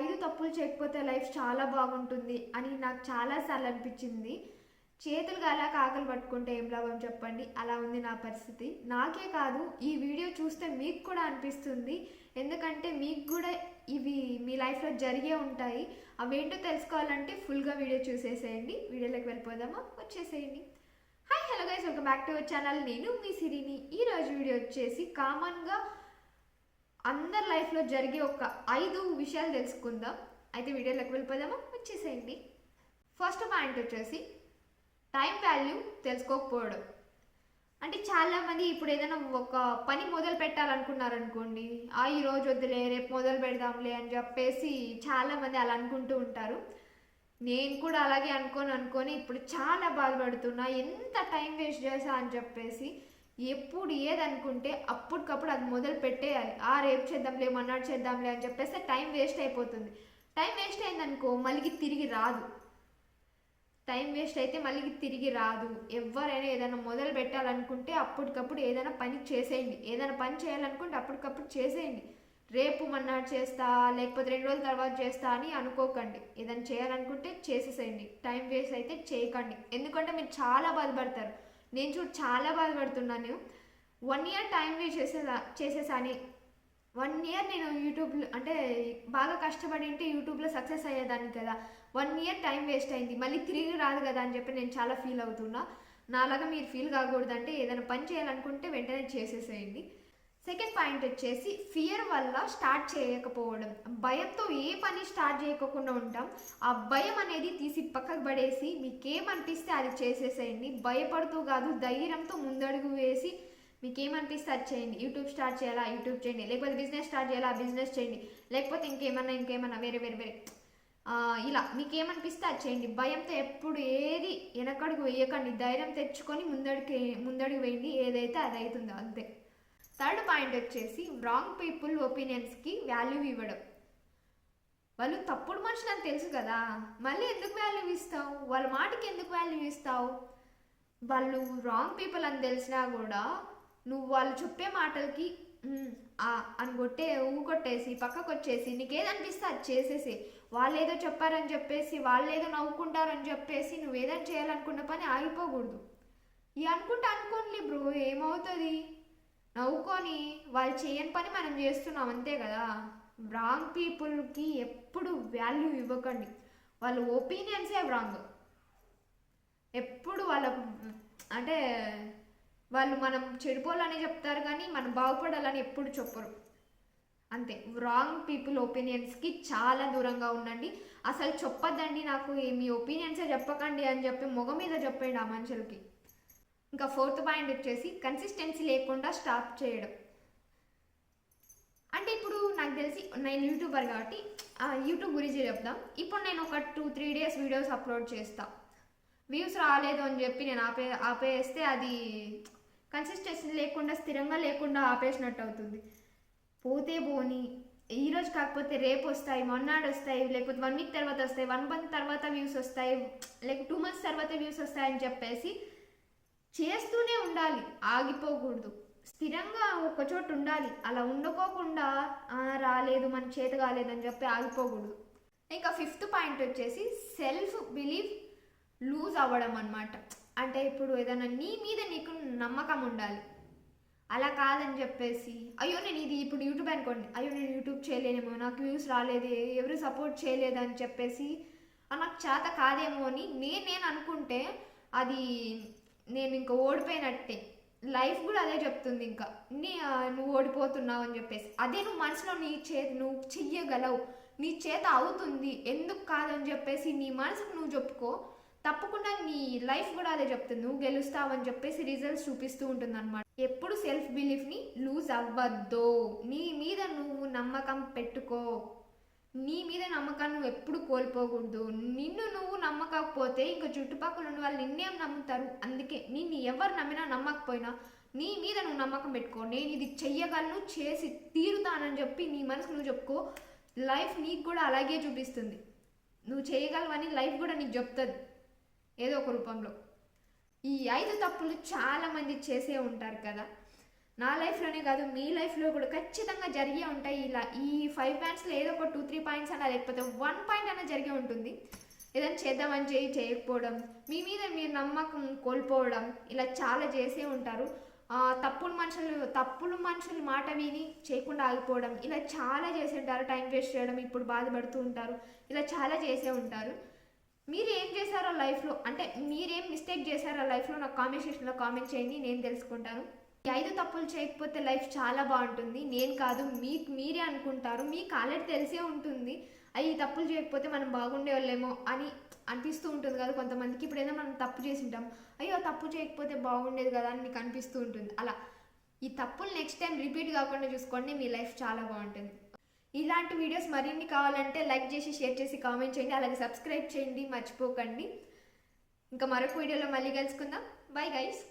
ఐదు తప్పులు చేయకపోతే లైఫ్ చాలా బాగుంటుంది అని నాకు చాలాసార్లు అనిపించింది. చేతులు అలా కాకలు పట్టుకుంటే ఏం లాభం చెప్పండి? అలా ఉంది నా పరిస్థితి. నాకే కాదు ఈ వీడియో చూస్తే మీకు కూడా అనిపిస్తుంది. ఎందుకంటే మీకు కూడా ఇవి మీ లైఫ్లో జరిగే ఉంటాయి. అవేంటో తెలుసుకోవాలంటే ఫుల్గా వీడియో చూసేసేయండి. వీడియోలోకి వెళ్ళిపోదామా? వచ్చేసేయండి. Hi hello guys welcome back to our channel. నేను మీ సిరిని. ఈ రోజు వీడియో వచ్చేసి కామన్గా అందరి లైఫ్లో జరిగే ఒక ఐదు విషయాలు తెలుసుకుందాం. అయితే వీడియోలోకి వెళ్ళిపోదామా? వచ్చేసేయండి. ఫస్ట్ పాయింట్ వచ్చేసి టైం వాల్యూ తెలుసుకోకపోవడం. అంటే చాలామంది ఇప్పుడు ఏదైనా ఒక పని మొదలు పెట్టాలనుకున్నారనుకోండి ఆ ఈరోజు వద్దులే రేపు మొదలు పెడదాంలే అని చెప్పేసి చాలామంది అలా అనుకుంటూ ఉంటారు. నేను కూడా అలాగే అనుకొని అనుకొని ఇప్పుడు చాలా బాధపడుతున్నా ఎంత టైం వేస్ట్ చేసా అని చెప్పేసి ఎప్పుడు ఏదనుకుంటే అప్పటికప్పుడు అది మొదలు పెట్టేయాలి ఆ రేపు చేద్దాంలే మన్నాడు చేద్దాంలే అని చెప్పేస్తే టైం వేస్ట్ అయిపోతుంది. టైం వేస్ట్ అయిందనుకో మళ్ళీ తిరిగి రాదు. టైం వేస్ట్ అయితే మళ్ళీ తిరిగి రాదు. ఎవరైనా ఏదైనా మొదలు పెట్టాలనుకుంటే అప్పటికప్పుడు ఏదైనా పని చేసేయండి. ఏదైనా పని చేయాలనుకుంటే అప్పటికప్పుడు చేసేయండి. రేపు మన్నాడు చేస్తా లేకపోతే రెండు రోజుల తర్వాత చేస్తా అని అనుకోకండి. ఏదైనా చేయాలనుకుంటే చేసేసేయండి. టైం వేస్ట్ అయితే చేయకండి. ఎందుకంటే మీరు చాలా బాధపడతారు. నేను చూడు చాలా బాధపడుతున్నాను వన్ ఇయర్ టైం వేస్ట్ చేసేసా చేసేసాని వన్ ఇయర్ నేను యూట్యూబ్లో అంటే బాగా కష్టపడి ఉంటే యూట్యూబ్లో సక్సెస్ అయ్యేదాన్ని కదా. వన్ ఇయర్ టైం వేస్ట్ అయింది. మళ్ళీ తిరిగి రాదు కదా అని చెప్పి నేను చాలా ఫీల్ అవుతున్నా. నాలాగా మీరు ఫీల్ కాకూడదంటే ఏదైనా పని చేయాలనుకుంటే వెంటనే చేసేసేయండి. సెకండ్ పాయింట్ వచ్చేసి ఫియర్ వల్ల స్టార్ట్ చేయకపోవడం. భయంతో ఏ పని స్టార్ట్ చేయకుండా ఉంటాం. ఆ భయం అనేది తీసి పక్కకు పడేసి మీకేమనిపిస్తే అది చేసేసేయండి. భయపడుతూ కాదు ధైర్యంతో ముందడుగు వేసి మీకేమనిపిస్తే అది చేయండి. యూట్యూబ్ స్టార్ట్ చేయాలా? యూట్యూబ్ చేయండి. లేకపోతే బిజినెస్ స్టార్ట్ చేయాలా? బిజినెస్ చేయండి. లేకపోతే ఇంకేమన్నా ఇంకేమన్నా వేరే వేరే వేరే. ఇలా. మీకేమనిపిస్తే అది చేయండి. భయంతో ఎప్పుడు ఏది వెనకడుగు వేయకండి. ధైర్యం తెచ్చుకొని ముందడికి ముందడుగు వేయండి. ఏదైతే అది అవుతుందో అంతే. థర్డ్ పాయింట్ వచ్చేసి రాంగ్ పీపుల్ ఒపీనియన్స్కి వాల్యూ ఇవ్వడం. వాళ్ళు తప్పుడు మనుషులు అని తెలుసు కదా మళ్ళీ ఎందుకు వాల్యూ ఇస్తావు? వాళ్ళ మాటకి ఎందుకు వాల్యూ ఇస్తావు? వాళ్ళు రాంగ్ పీపుల్ అని తెలిసినా కూడా నువ్వు వాళ్ళు చెప్పే మాటలకి అని కొట్టే ఊ కొట్టేసి పక్కకు వచ్చేసి నీకేదనిపిస్తే అది చేసేసి. వాళ్ళు ఏదో చెప్పారని చెప్పేసి వాళ్ళు ఏదో నవ్వుకుంటారని చెప్పేసి నువ్వు ఏదైనా చేయాలనుకున్న పని ఆగిపోకూడదు. ఇవి అనుకుంటే అనుకోండి బ్రో ఏమవుతుంది? నవ్వుకొని వాళ్ళు చేయని పని మనం చేస్తున్నాం అంతే కదా? రాంగ్ పీపుల్కి ఎప్పుడు వాల్యూ ఇవ్వకండి. వాళ్ళ ఒపీనియన్సే రాంగ్ ఎప్పుడు వాళ్ళ అంటే వాళ్ళు మనం చెడిపోవాలని చెప్తారు కానీ మనం బాగుపడాలని ఎప్పుడు చెప్పరు. అంతే. రాంగ్ పీపుల్ ఒపీనియన్స్కి చాలా దూరంగా ఉండండి. అసలు చెప్పొద్దండి నాకు మీ ఒపీనియన్సే చెప్పకండి అని చెప్పి మొగ మీద చెప్పండి ఆ మనుషులకి. ఇంకా ఫోర్త్ పాయింట్ వచ్చేసి కన్సిస్టెన్సీ లేకుండా స్టాప్ చేయడం. అంటే ఇప్పుడు నాకు తెలిసి నేను యూట్యూబర్ కాబట్టి ఆ, యూట్యూబ్ గురించి చెప్దాం. ఇప్పుడు నేను ఒక two three days videos upload చేస్తా. వ్యూస్ రాలేదు అని చెప్పి నేను ఆపే ఆపేస్తే అది కన్సిస్టెన్సీ లేకుండా స్థిరంగా లేకుండా ఆపేసినట్టు అవుతుంది. పోతే పోని ఈరోజు కాకపోతే రేపు వస్తాయి మొన్నాడు వస్తాయి లేకపోతే వన్ వీక్ తర్వాత వస్తాయి వన్ మంత్ తర్వాత వ్యూస్ వస్తాయి లేక టూ మంత్స్ తర్వాత వ్యూస్ వస్తాయని చెప్పేసి చేస్తూనే ఉండాలి ఆగిపోకూడదు. స్థిరంగా ఒక చోటు ఉండాలి. అలా ఉండకోకుండా రాలేదు మన చేత కాలేదని చెప్పి ఆగిపోకూడదు. ఇంకా ఫిఫ్త్ పాయింట్ వచ్చేసి సెల్ఫ్ బిలీఫ్ లూజ్ అవ్వడం అనమాట అంటే ఇప్పుడు ఏదైనా నీ మీద నీకు నమ్మకం ఉండాలి. అలా కాదని చెప్పేసి అయ్యో నేను ఇది ఇప్పుడు యూట్యూబ్ అనుకోండి. అయ్యో నేను యూట్యూబ్ చేయలేనేమో నాకు వ్యూస్ రాలేదు ఎవరు సపోర్ట్ చేయలేదు అని చెప్పేసి నాకు చేత కాదేమో అని నేనేను నేను అనుకుంటే అది నేను ఇంకా ఓడిపోయినట్టే. లైఫ్ కూడా అదే చెప్తుంది ఇంకా. నీ నువ్వు ఓడిపోతున్నావు అని చెప్పేసి. అదే నువ్వు మనసులో నీ చేతి నువ్వు చెయ్యగలవు. నీ చేత అవుతుంది. ఎందుకు కాదని చెప్పేసి నీ మనసుకు నువ్వు చెప్పుకో. తప్పకుండా నీ లైఫ్ కూడా అదే చెప్తుంది. నువ్వు గెలుస్తావు అని చెప్పేసి రిజల్ట్స్ చూపిస్తూ ఉంటుంది అనమాట ఎప్పుడు సెల్ఫ్ బిలీఫ్ని లూజ్ అవ్వద్దు. నీ మీద నువ్వు నమ్మకం పెట్టుకో. నీ మీద నమ్మకాన్ని నువ్వు ఎప్పుడు కోల్పోకూడదు. నిన్ను నువ్వు నమ్మకపోతే ఇంకా చుట్టుపక్కల ఉన్న వాళ్ళు నిన్నేం నమ్ముతారు. అందుకే నిన్ను ఎవరు నమ్మినా నమ్మకపోయినా నీ మీద నువ్వు నమ్మకం పెట్టుకో. నేను ఇది చెయ్యగలను చేసి తీరుతానని చెప్పి నీ మనసు నువ్వు చెప్పుకో. లైఫ్ నీకు కూడా అలాగే చూపిస్తుంది. నువ్వు చేయగలవని లైఫ్ కూడా నీకు చెప్తుంది. ఏదో ఒక రూపంలో. ఈ ఐదు తప్పులు చాలామంది చేసే ఉంటారు కదా. నా లైఫ్లోనే కాదు మీ లైఫ్లో కూడా ఖచ్చితంగా జరిగే ఉంటాయి ఇలా ఈ ఫైవ్ పాయింట్స్లో ఏదో ఒక టూ త్రీ పాయింట్స్ అన్నా లేకపోతే వన్ పాయింట్ అన్నా జరిగే ఉంటుంది. ఏదైనా చేద్దామని చేయి చేయకపోవడం మీ మీద మీరు నమ్మకం కోల్పోవడం ఇలా చాలా చేసే ఉంటారు. తప్పుడు మనుషులు తప్పుడు మనుషులు మాట విని చేయకుండా ఆగిపోవడం ఇలా చాలా చేసి ఉంటారు. టైం వేస్ట్ చేయడం ఇప్పుడు బాధపడుతూ ఉంటారు. ఇలా చాలా చేసే ఉంటారు. మీరు ఏం చేశారో లైఫ్లో అంటే మీరేం మిస్టేక్ చేశారో లైఫ్లో నాకు కామెంట్ సెక్షన్లో కామెంట్ చేయండి నేను తెలుసుకుంటాను. ఈ ఐదు తప్పులు చేయకపోతే లైఫ్ చాలా బాగుంటుంది. నేను కాదు మీకు మీరే అనుకుంటారు. మీకు ఆల్రెడీ తెలిసే ఉంటుంది. అవి తప్పులు చేయకపోతే మనం బాగుండే వాళ్ళేమో అని అనిపిస్తూ ఉంటుంది కదా కొంతమందికి. ఇప్పుడు ఏదో మనం తప్పు చేసి ఉంటాం అయ్యో తప్పు చేయకపోతే బాగుండేది కదా అని మీకు అనిపిస్తూ ఉంటుంది. అలా. ఈ తప్పులు నెక్స్ట్ టైం రిపీట్ కాకుండా చూసుకోండి. మీ లైఫ్ చాలా బాగుంటుంది. ఇలాంటి వీడియోస్ మరిన్ని కావాలంటే లైక్ చేసి షేర్ చేసి కామెంట్ చేయండి. అలాగే సబ్స్క్రైబ్ చేయండి. మర్చిపోకండి. ఇంకా మరొక వీడియోలో మళ్ళీ కలుసుకుందాం. Bye guys